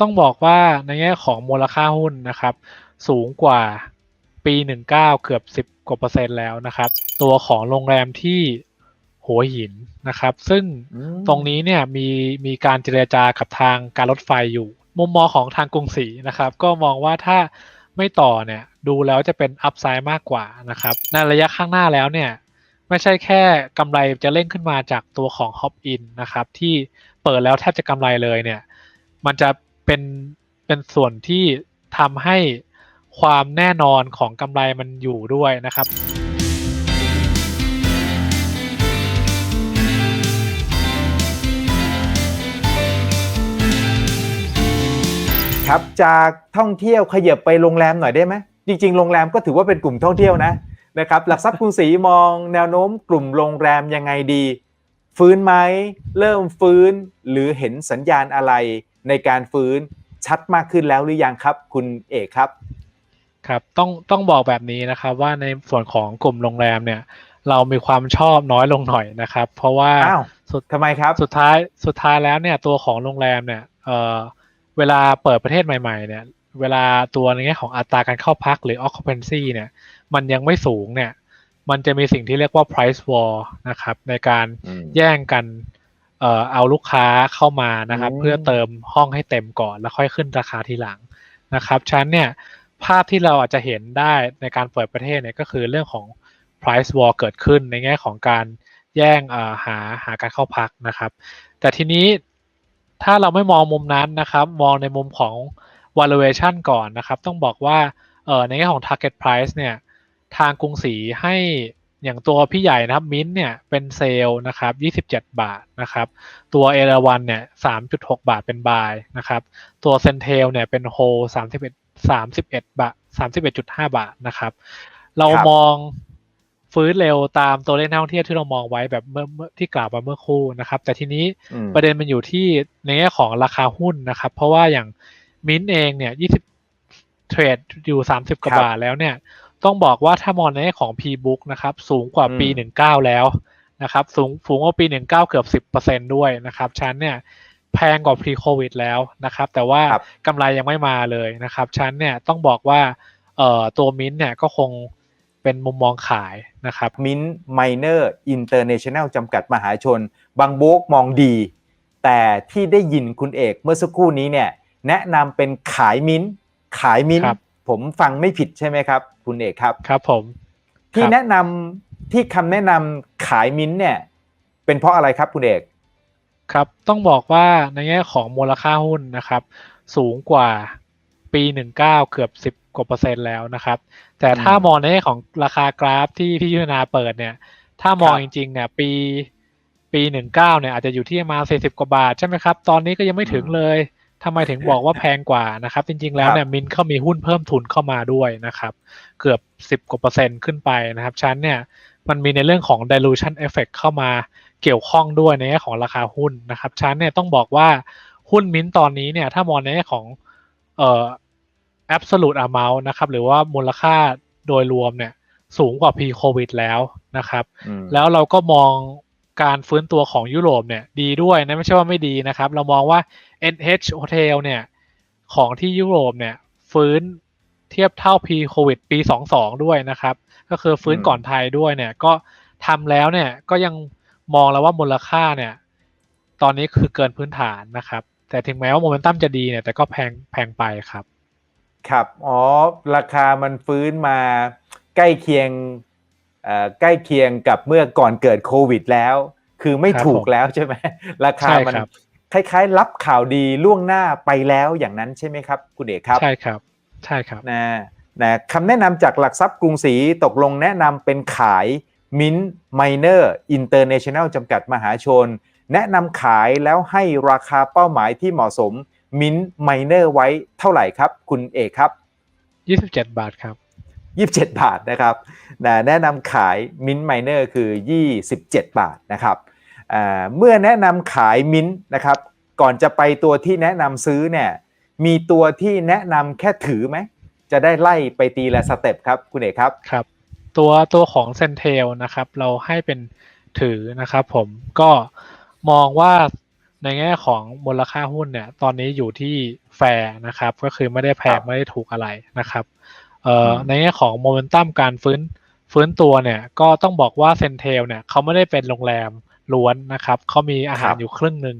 ต้องบอกว่าในแง่ของมูลค่าหุ้นนะครับ สูงกว่าปี 19 เกือบ 10 กว่าเปอร์เซ็นต์แล้วนะครับ ตัวของโรงแรมที่หัวหินนะครับ ซึ่งอืมตรงนี้เนี่ยมีมีการเจรจากับทางการรถไฟอยู่ มุมมองของทางกรุงศรีนะครับ ก็มองว่าถ้าไม่ต่อเนี่ยดูแล้วจะเป็นอัพไซด์มากกว่านะครับในระยะข้างหน้าแล้วเนี่ยไม่ใช่แค่กำไรจะเร่งขึ้นมาจากตัวของ Hop In นะครับที่เปิดแล้วแทบจะกำไรเลยเนี่ยมันจะ เป็นเป็นส่วนที่ทำให้ความแน่นอนของกำไรมันอยู่ด้วยนะครับ ครับจากท่องเที่ยวขยับไปโรงแรมหน่อยได้ไหมจริง ๆ โรงแรมก็ถือว่าเป็นกลุ่มท่องเที่ยวนะนะครับ หลักทรัพย์กรุงศรีมองแนวโน้มกลุ่มโรงแรมยังไงดี ฟื้นไหมเริ่มฟื้นหรือเห็นสัญญาณอะไร ในการฟื้นชัดมากขึ้นแล้วหรือยังครับ คุณเอกครับ ครับต้องต้องบอกแบบนี้นะครับ ว่าในส่วนของกลุ่มโรงแรมเนี่ยเรามีความชอบน้อยลงหน่อยนะครับ เพราะว่าอ้าวสุดทำไมครับสุดท้ายสุดท้ายแล้วเนี่ยตัวของโรงแรมเนี่ยเอ่อเวลาเปิดประเทศใหม่ ๆ เนี่ย เวลาตัวในแง่ของอัตราการเข้าพักหรือ occupancy เนี่ย มันยังไม่สูงเนี่ย มันจะมีสิ่งที่เรียกว่า price war นะครับ ในการอืมแย่งกัน เอ่อเอาลูกค้าเข้ามานะครับอืมเพื่อเติมห้องให้เต็มก่อนแล้วค่อยขึ้นราคาทีหลังนะครับฉะนันเนี่ยภาพที่เราอาจจะเห็นได้ในการเปิดประเทศเนี่ยก็คือเรื่องของ price war เกิดขึ้นในแง่ของการแย่งเอ่อหาหาการเข้าพักนะครับ แต่ทีนี้ถ้าเราไม่มองมุมนั้นนะครับ มองในมุมของ valuation ก่อนนะครับ ต้องบอกว่าเออในแง่ของ target price เนี่ยทางกรุงศรีให้ อย่างตัวพี่ใหญ่นะครับมิ้นเนี่ยเป็นเซลล์นะครับ 27 บาทนะครับ ตัวเอราวันเนี่ย 3.6 บาทเป็นบายนะครับ ตัวเซนเทลเนี่ยเป็นโฮ31 31 บาท 31.5 บาทนะครับ เราครับมองฟื้นเร็วตามตัวเลขนักท่องเที่ยวที่เรามองไว้แบบเมื่อเมื่อที่กล่าวมาเมื่อครู่นะครับ แต่ทีนี้อืมประเด็นมันอยู่ที่ในแง่ของราคาหุ้นนะครับ เพราะว่าอย่างมิ้นเองเนี่ย 20 เทรดอยู่ 30 กว่าครับบาทแล้วเนี่ย ต้องบอกว่าถ้ามองในแง่ของ P-book นะครับ สูงกว่าปีอืม19 แล้วนะครับ สูงสูงกว่าปี 19 เกือบ 10%ด้วยนะครับชั้นเนี่ยแพงกว่า pre covid แล้วนะครับ แต่ว่าครับกำไรยังไม่มาเลยนะครับชั้นเนี่ยต้องบอกว่าเอ่อตัวมิ้นเนี่ยก็คงเป็นมุมมองขายนะครับมินไมเนอร์อินเตอร์เนชั่นแนลจำกัดมหาชน บางโบกมองดี แต่ที่ได้ยินคุณเอกเมื่อสักครู่นี้เนี่ยแนะนำเป็นขายมินขายมินครับ ผมฟังไม่ผิดใช่ไหมครับ คุณเอกครับครับผม ที่ครับแนะนำที่คำแนะนำขายมินเนี่ย เป็นเพราะอะไรครับคุณเอกครับต้องบอกว่าในแง่ของมูลค่าหุ้นนะครับ สูงกว่าปี 19 เกือบ 10 กว่าเปอร์เซ็นต์แล้วนะครับ แต่ถ้ามองในแง่ของราคากราฟที่พี่ยุทธนาเปิดเนี่ย ถ้ามองครับจริงๆเนี่ยปีปี 19 เนี่ยอาจจะอยู่ที่ประมาณ40 กว่าบาทใช่ไหมครับ ตอนนี้ก็ยังไม่ถึงเลย ทำไมถึงบอกว่าแพงกว่านะครับ จริง ๆ แล้วเนี่ยมินเขามีหุ้นเพิ่มทุนเข้ามาด้วยนะครับ เกือบ10กว่าเปอร์เซ็นต์ขึ้นไปนะครับชั้นเนี่ยมันมีในเรื่องของ dilution effect เข้ามาเกี่ยวข้องด้วยในแง่ของราคาหุ้นนะครับชั้นเนี่ยต้องบอกว่าหุ้นมิ้นท์ตอนนี้เนี่ยถ้ามองในแง่ของเอ่อ absolute amount นะครับหรือว่ามูลค่าโดยรวมเนี่ยสูงกว่า pre covid แล้วนะครับอืมแล้วเราก็มอง การฟื้นตัวของยุโรปเนี่ยดีด้วยนะไม่ใช่ว่าไม่ดีนะครับ เรามองว่า NH Hotel เนี่ยของที่ยุโรปเนี่ยฟื้นเทียบเท่า pre covid ปี 22 ด้วยนะครับ ก็คือฟื้นอืมก่อนไทยด้วยเนี่ยก็ทำแล้วเนี่ยก็ยังมองแล้วว่ามูลค่าเนี่ย ตอนนี้คือเกินพื้นฐานนะครับ แต่ถึงแม้ว่าโมเมนตัมจะดีเนี่ยแต่ก็แพงแพงไปครับ ครับ อ๋อ ราคามันฟื้นมาใกล้เคียงเอ่อใกล้เคียงกับเมื่อก่อนเกิดโควิดแล้ว คือไม่ครับถูกผมแล้วใช่ไหมราคาใช่มันครับคล้ายๆ รับข่าวดีล่วงหน้าไปแล้วอย่างนั้นใช่ไหมครับ คุณเอกครับใช่ครับใช่ครับนะนะคำแนะนำจากหลักทรัพย์กรุงศรีตกลงแนะนำเป็นขายมินไมเนอร์อินเตอร์เนชั่นแนลจำกัดมหาชน แนะนำขายแล้วให้ราคาเป้าหมายที่เหมาะสมมินไมเนอร์ไว้เท่าไหร่ครับ คุณเอกครับ 27 บาทครับ 27 บาทนะครับนะแนะนำขายมินไมเนอร์คือ 27 บาทนะครับอ่าเมื่อแนะนำขายมินนะครับก่อนจะไปตัวที่แนะนำซื้อเนี่ยมีตัวที่แนะนำแค่ถือไหมจะได้ไล่ไปตีละสเต็ปครับคุณเอกครับครับ ตัวตัวของเซนเทลนะครับเราให้เป็นถือนะครับผมก็มองว่าในแง่ของมูลค่าหุ้นเนี่ย ตอนนี้อยู่ที่แฟร์นะครับ ก็คือไม่ได้แพครังบไม่ได้ถูกอะไรนะครับ เอ่ออมในแง่ของโมเมนตัมการฟื้นฟื้นตัวเนี่ยก็ต้องบอกว่าเซนเทลเนี่ยเขาไม่ได้เป็นโรงแรมล้วนนะครับเขามีอาหารอยู่ครึ่งหนึ่ง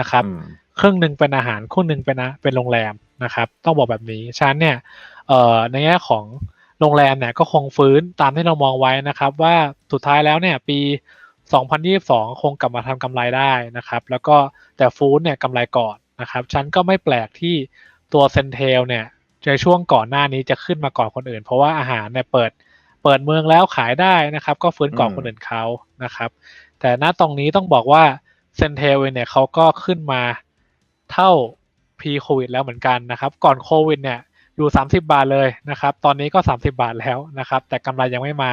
นะครับอืมครึ่งหนึ่งเป็นอาหารครึ่งหนึ่งเป็นอะเป็นโรงแรมนะครับ ต้องบอกแบบนี้ฉะนั้นเนี่ยเอ่อในแง่ของโรงแรมเนี่ยก็คงฟื้นตามที่เรามองไว้นะครับ ว่าสุดท้ายแล้วเนี่ยปี 2022 คงกลับมาทำกำไรได้นะครับ แล้วก็แต่ฟู้ดเนี่ยกำไรก่อนนะครับฉันก็ไม่แปลกที่ตัวเซนเทลเนี่ย ในช่วงก่อนหน้านี้จะขึ้นมาก่อนคนอื่น เพราะว่าอาหารเนี่ยเปิดเปิดเมืองแล้วขายได้นะครับ ก็ฟื้นก่อนอืมคนอื่นเขานะครับ แต่ณตรงนี้ต้องบอกว่าเซนเทลเนี่ยเขาก็ขึ้นมาเท่า pre โควิดแล้วเหมือนกันนะครับ ก่อนโควิดเนี่ยอยู่ 30 บาทเลยนะครับ ตอนนี้ก็ 30 บาทแล้วนะครับ แต่กำไรยังไม่มา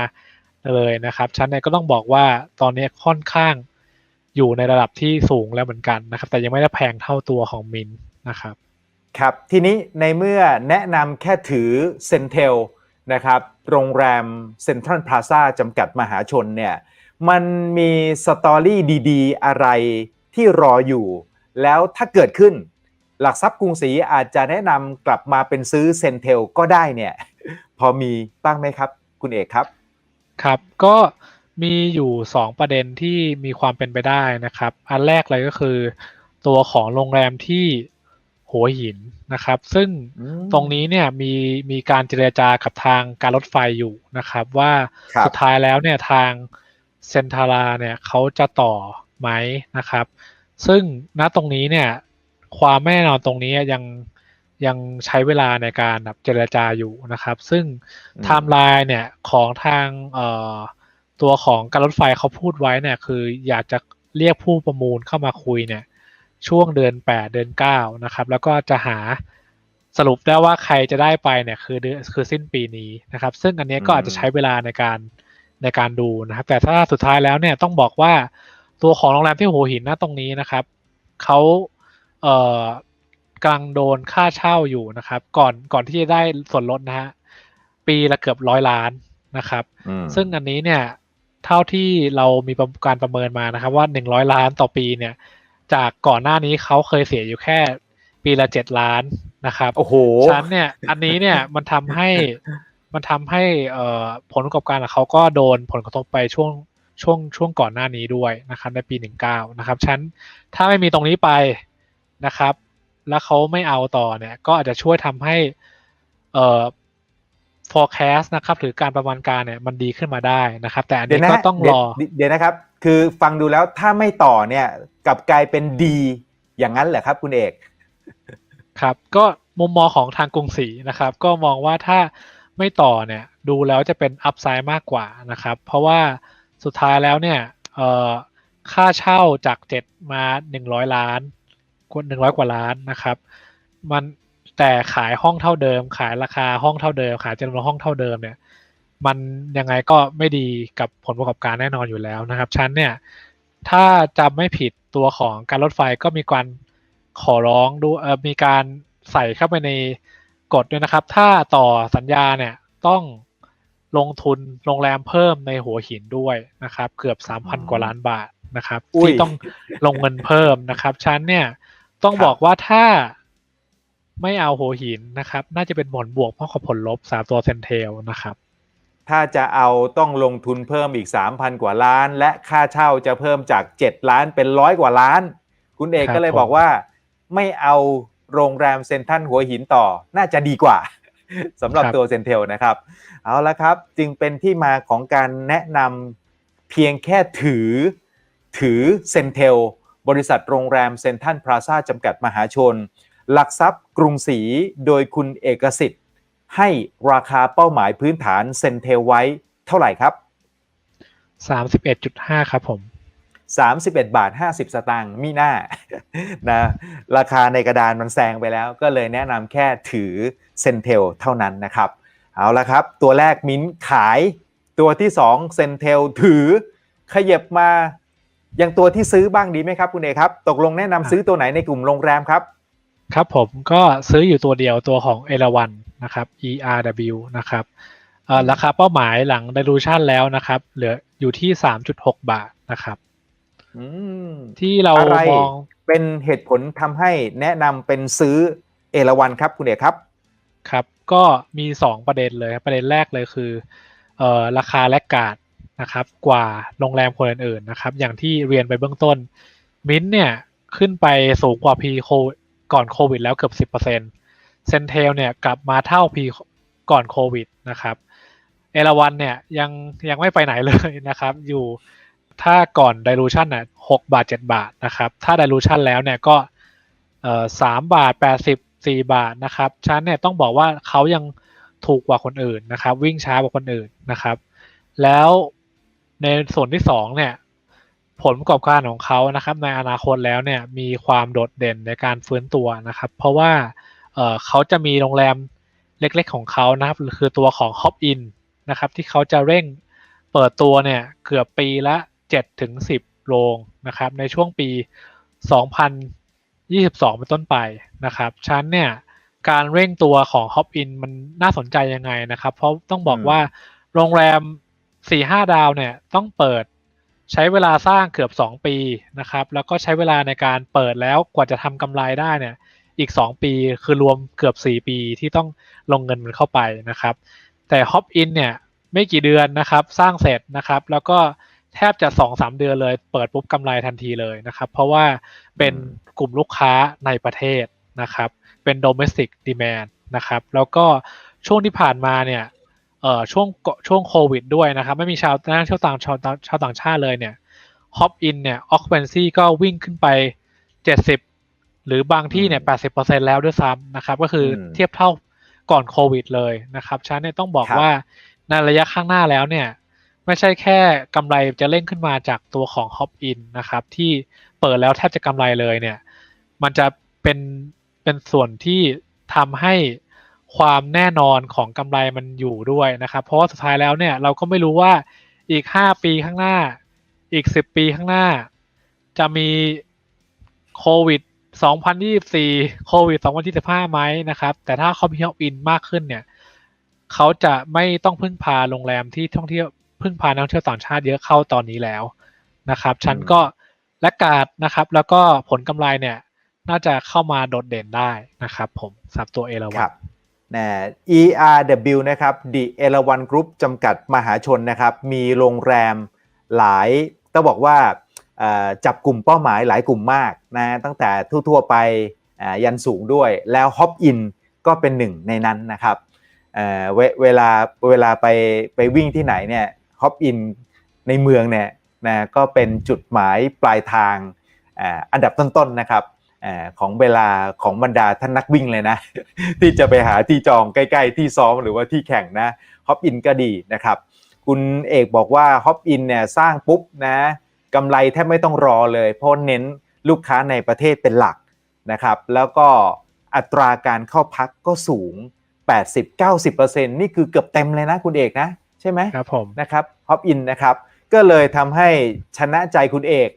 เลยนะครับฉันเนี่ยก็ต้องบอกว่าตอนนี้ค่อนข้างอยู่ในระดับที่สูงแล้วเหมือนกันนะครับ แต่ยังไม่ได้แพงเท่าตัวของมินนะครับ ครับทีนี้ในเมื่อแนะนำแค่ถือเซนเทลนะครับโรงแรมเซ็นทรัลพลาซาจำกัดมหาชนเนี่ยมันมีสตอรี่ดีๆ อะไรที่รออยู่ แล้วถ้าเกิดขึ้นหลักทรัพย์กรุงศรีอาจจะแนะนำกลับมาเป็นซื้อเซนเทลก็ได้เนี่ยพอมีบ้างไหมครับ คุณเอกครับ ครับก็มีอยู่ 2 ประเด็นที่มีความเป็นไปได้นะครับ อันแรกเลยก็คือ ตัวของโรงแรมที่ หัวหินนะครับ ซึ่งอืมตรงนี้เนี่ยมีมีการเจรจากับทางการรถไฟอยู่นะครับ ว่าครับสุดท้ายแล้วเนี่ยทางเซนทาราเนี่ยเขาจะต่อไหมนะครับ ซึ่งณตรงนี้เนี่ยความไม่แน่นอนตรงนี้ยังยังใช้เวลาในการแบบเจรจาอยู่นะครับ ซึ่งอืมไทม์ไลน์เนี่ยของทางเอ่อตัวของการรถไฟเขาพูดไว้เนี่ยคืออยากจะเรียกผู้ประมูลเข้ามาคุยเนี่ย ช่วงเดือน 8 เดือน 9 นะครับ แล้วก็จะหาสรุปได้ว่าใครจะได้ไปเนี่ยคือเดือนคือสิ้นปีนี้นะครับ ซึ่งอันเนี้ยก็อาจจะใช้เวลาในการในการดูนะครับ แต่ถ้าสุดท้ายแล้วเนี่ยต้องบอกว่าตัวของโรงแรมที่หัวหินนะตรงนี้นะครับเขาเอ่อกำลังโดนค่าเช่าอยู่นะครับ ก่อนก่อนที่จะได้ส่วนลดนะฮะปีละเกือบร้อยล้านนะครับอืมซึ่งอันนี้เนี่ยเท่าที่เรามีประการประเมินมานะครับ ว่าหนึ่งร้อยล้านต่อปีเนี่ย จากก่อนหน้านี้เขาเคยเสียอยู่แค่ปีละเจ็ดล้านนะครับโอ้โหฉะนั้นเนี่ยอันนี้เนี่ยมันทำให้มันทำให้เอ่อผลประกอบการของเขาก็โดนผลกระทบไปช่วงช่วงช่วงก่อนหน้านี้ด้วยนะครับในปีหนึ่งเก้านะครับฉะนันถ้าไม่มีตรงนี้ไปนะครับ แล้วเขาไม่เอาต่อเนี่ย ก็อาจจะช่วยทำให้เอ่อ forecast นะครับหรือการประมาณการเนี่ยมันดีขึ้นมาได้นะครับ แต่อันเดี๋ยวนี้นะก็ต้องรอเดี๋ยวเดี๋ยวนะครับ คือฟังดูแล้วถ้าไม่ต่อเนี่ย กลับกลายเป็นดีอย่างนั้นเหรอครับคุณเอก ครับก็มุมมองของทางกรุงศรีนะครับ ก็มองว่าถ้าไม่ต่อเนี่ยดูแล้วจะเป็นอัพไซด์มากกว่านะครับ เพราะว่าสุดท้ายแล้วเนี่ยค่าเช่าจากเจ็ดมาหนึ่งร้อยล้านกว่าหนึ่งร้อยกว่าล้านนะครับ มันแต่ขายห้องเท่าเดิม ขายราคาห้องเท่าเดิม ขายจำนวนห้องเท่าเดิมเนี่ย มันยังไงก็ไม่ดีกับผลประกอบการแน่นอนอยู่แล้วนะครับชั้นเนี่ย ถ้าจำไม่ผิดตัวของการรถไฟก็มีการขอร้องดูเออมีการใส่เข้าไปในกฎด้วยนะครับ ถ้าต่อสัญญาเนี่ยต้องลงทุนโรงแรมเพิ่มในหัวหินด้วยนะครับ เกือบ3,000กว่าล้านบาทนะครับอุ้ยที่ต้องลงเงินเพิ่มนะครับชั้นเนี่ยต้องครับบอกว่าถ้าไม่เอาหัวหินนะครับ น่าจะเป็นผลบวกเพราะกับผลลบสามตัวเซนเทลนะครับ ถ้าจะเอาต้องลงทุนเพิ่มอีก 3,000 กว่าล้าน และค่าเช่าจะเพิ่มจาก 7 ล้านเป็นร้อยกว่าล้าน คุณเอกครับก็เลยผมบอกว่า ไม่เอาโรงแรมเซ็นทรัลหัวหินต่อน่าจะดีกว่าสำหรับตัวเซนเทลนะครับ เอาละครับจึงเป็นที่มาของการแนะนำเพียงแค่ถือ ถือเซนเทลบริษัทโรงแรมเซ็นทรัลพลาซาจำกัดมหาชน หลักทรัพย์กรุงศรีโดยคุณเอกสิทธิ์ ให้ราคาเป้าหมายพื้นฐานเซนเทลไว้เท่าไหร่ครับสามสิบเอ็ดจุดห้าครับผม 31 บาท 50 สตางค์มีหน้านะราคาในกระดานมันแซงไปแล้ว ก็เลยแนะนำแค่ถือเซนเทลเท่านั้นนะครับ เอาละครับ ตัวแรกมิ้นขายตัวที่2เซนเทลถือขยับมายังตัวที่ซื้อบ้างดีไหมครับ คุณเอกครับ ตกลงแนะนำซื้อตัวไหนในกลุ่มโรงแรมครับ ครับผมก็ซื้ออยู่ตัวเดียวตัวของเอราวันนะครับ ERW นะครับเอ่อราคาเป้าหมายหลัง dilution แล้วนะครับ เหลืออยู่ที่ 3.6 บาทนะครับอืมที่เราอะไรมองเป็นเหตุผลทำให้แนะนำเป็นซื้อเอราวันครับคุณเอกครับ ครับ ก็มี 2 ประเด็นเลยครับประเด็นแรกเลยคือเอ่อราคาแลกการ์ดนะครับ กว่าโรงแรมคนอื่นๆนะครับ อย่างที่เรียนไปเบื้องต้น มิ้นท์เนี่ยขึ้นไปสูงกว่าพีโค ก่อนโควิดแล้วเกือบ 10%เซนเทลเนี่ยกลับมาเท่าพีก่อนโควิดนะครับเอราวันเนี่ยยังยังไม่ไปไหนเลยนะครับ อยู่ถ้าก่อน dilution น่ะ6บาท7บาทนะครับ ถ้า dilution แล้วเนี่ยก็เอ่อ3บาท80 4บาทนะครับฉะนั้นเนี่ยต้องบอกว่าเขายังถูกกว่าคนอื่นนะครับ วิ่งช้ากว่าคนอื่นนะครับ แล้วในส่วนที่สองเนี่ย ผลประกอบการของเขานะครับในอนาคตแล้วเนี่ยมีความโดดเด่นในการฟื้นตัวนะครับ เพราะว่าเอ่อเขาจะมีโรงแรมเล็กๆของเขานะครับคือตัวของ Hop In นะครับที่เขาจะเร่งเปิดตัวเนี่ยเกือบปีละ7ถึง10 โรงนะครับในช่วงปี 2022 เป็นต้นไปนะครับฉะนันเนี่ยการเร่งตัวของ Hop In มันน่าสนใจยังไงนะครับ เพราะต้องบอกอืมว่าโรงแรม 4-5 ดาวเนี่ยต้องเปิด ใช้เวลาสร้างเกือบ 2 ปีนะครับ แล้วก็ใช้เวลาในการเปิดแล้วกว่าจะทำกำไรได้เนี่ยอีก 2 ปีคือรวมเกือบ 4 ปีที่ต้องลงเงินมันเข้าไปนะครับ แต่ Hop In เนี่ยไม่กี่เดือนนะครับ สร้างเสร็จนะครับ แล้วก็แทบจะสองสามเดือนเลย เปิดปุ๊บกำไรทันทีเลยนะครับ เพราะว่าเป็นกลุ่มลูกค้าในประเทศนะครับ เป็น domestic demand นะครับ แล้วก็ช่วงที่ผ่านมาเนี่ย เอ่อช่วงช่วงโควิดด้วยนะครับไม่มีชาวนักท่องเที่ยวต่างชาวชาวต่างชาติเลยเนี่ย Hop In เนี่ย occupancy ก็วิ่งขึ้นไป 70 หรือบางที่เนี่ย 80%แล้วด้วยซ้ำนะครับ ก็คืออมเทียบเท่าก่อนโควิดเลยนะครับฉะนั้นเนี่ยต้องบอกครับว่าในระยะข้างหน้าแล้วเนี่ย ไม่ใช่แค่กำไรจะเร่งขึ้นมาจากตัวของ Hop In นะครับ ที่เปิดแล้วแทบจะกำไรเลยเนี่ย มันจะเป็นเป็นส่วนที่ทำให้ ความแน่นอนของกำไรมันอยู่ด้วยนะครับ เพราะว่าสุดท้ายแล้วเนี่ยเราก็ไม่รู้ว่าอีก 5 ปีข้างหน้า อีก 10 ปีข้างหน้า จะมีโควิด 2024 โควิด 2025ไหมนะครับ แต่ถ้าเขามี Hop In มากขึ้นเนี่ยเขาจะไม่ต้องพึ่งพาโรงแรมที่ท่องเที่ยวพึ่งพานักท่องเที่ยวต่างชาติเยอะเข้าตอนนี้แล้วนะครับฉันก็และการดนะครับ แล้วก็ผลกำไรเนี่ยน่าจะเข้ามาโดดเด่นได้นะครับผมสำหรับตัวเอราควัรั นะ ERW นะครับ The เอราวันกรุ๊ปจำกัดมหาชนนะครับ มีโรงแรมหลายต้องบอกว่าจับกลุ่มเป้าหมายหลายกลุ่มมากนะตั้งแต่ทั่วๆไปยันสูงด้วย แล้ว Hop In ก็เป็นหนึ่งในนั้นนะครับเเวเวลาเวลาไปไปวิ่งที่ไหนเนี่ย Hop In ในเมืองเนี่ยนะก็เป็นจุดหมายปลายทางออันดับต้นๆนะครับ ของเวลาของบรรดาท่านนักวิ่งเลยนะ ที่จะไปหาที่จองใกล้ ๆ ที่ซ้อมหรือว่าที่แข่งนะฮอปอินก็ดีนะครับ คุณเอกบอกว่าฮอปอินเนี่ยสร้างปุ๊บนะกำไรแทบไม่ต้องรอเลย เพราะเน้นลูกค้าในประเทศเป็นหลักนะครับ แล้วก็อัตราการเข้าพักก็สูง 80-90%นี่คือเกือบเต็มเลยนะคุณเอกนะ ใช่ไหมครับผมนะครับฮอปอินนะครับ ก็เลยทำให้ชนะใจคุณเอก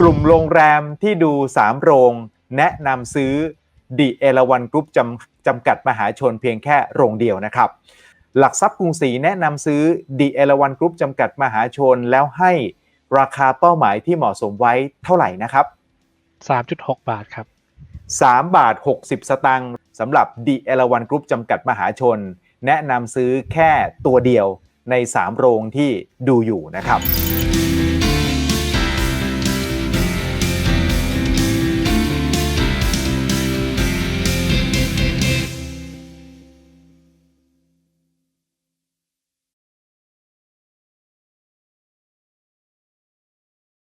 กลุ่มโรงแรมที่ดู3โรง แนะนำซื้อดีเอราวันกรุ๊ปจำจำกัดมหาชนเพียงแค่โรงเดียวนะครับ หลักทรัพย์กรุงศรีแนะนำซื้อดีเอราวันกรุ๊ปจำกัดมหาชนแล้วให้ราคาเป้าหมายที่เหมาะสมไว้เท่าไหร่นะครับ3.6 บาทครับ 3 บาท 60 สตางค์สำหรับดีเอราวันกรุ๊ปจำกัดมหาชน แนะนำซื้อแค่ตัวเดียว ใน 3 โรงที่ดูอยู่นะครับ